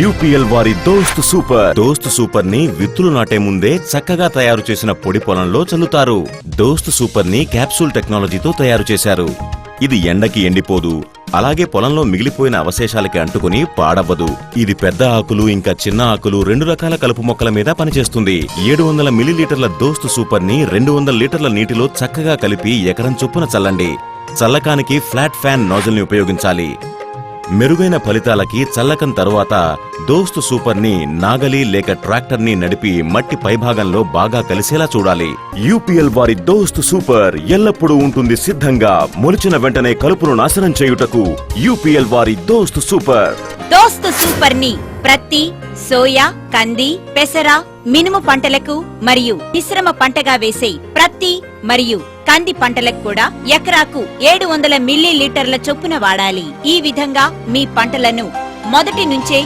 UPL వారి దోస్త్ super. దోస్త్ సూపర్ని విత్తులు నాటే ముందే చక్కగా తయారు చేసిన పొడి పొలంలో చల్లుతారు. దోస్త్ సూపర్ని క్యాప్సూల్ టెక్నాలజీతో తయారు చేశారు. ఇది ఎండకి ఎండిపోదు. అలాగే పొలంలో మిగిలిపోయిన అవశేషాలకి అంటుకుని పాడవ్వదు. ఇది పెద్ద ఆకులు ఇంకా చిన్న ఆకులు రెండు రకాల కలుపు మొక్కల మీద పనిచేస్తుంది. ఏడు వందల మిల్లీలీటర్ల దోస్తు సూపర్ని రెండు వందల లీటర్ల నీటిలో చక్కగా కలిపి ఎకరం చొప్పున చల్లండి. చల్లకానికి ఫ్లాట్ ఫ్యాన్ నాజిల్ని ఉపయోగించాలి. మెరుగైన ఫలితాలకి చల్లకం తరువాత దోస్తు సూపర్ని నాగలి లేక ట్రాక్టర్ని నడిపి మట్టి పైభాగంలో బాగా కలిసేలా చూడాలి. యూపీఎల్ వారి దోస్తు సూపర్ ఎల్లప్పుడూ ఉంటుంది సిద్ధంగా. మొలిచిన వెంటనే కలుపును నాశనం చేయుటకు యూపీఎల్ వారి దోస్తు సూపర్. దోస్తు సూపర్ని ప్రత్తి సోయా కంది పెసర మినుము పంటలకు మరియు మిశ్రమ పంటగా వేసే ప్రత్తి మరియు కంది పంటలకు కూడా ఎకరాకు ఏడు వందల మిల్లీ లీటర్ల చొప్పున వాడాలి. ఈ విధంగా మీ పంటలను మొదటి నుంచే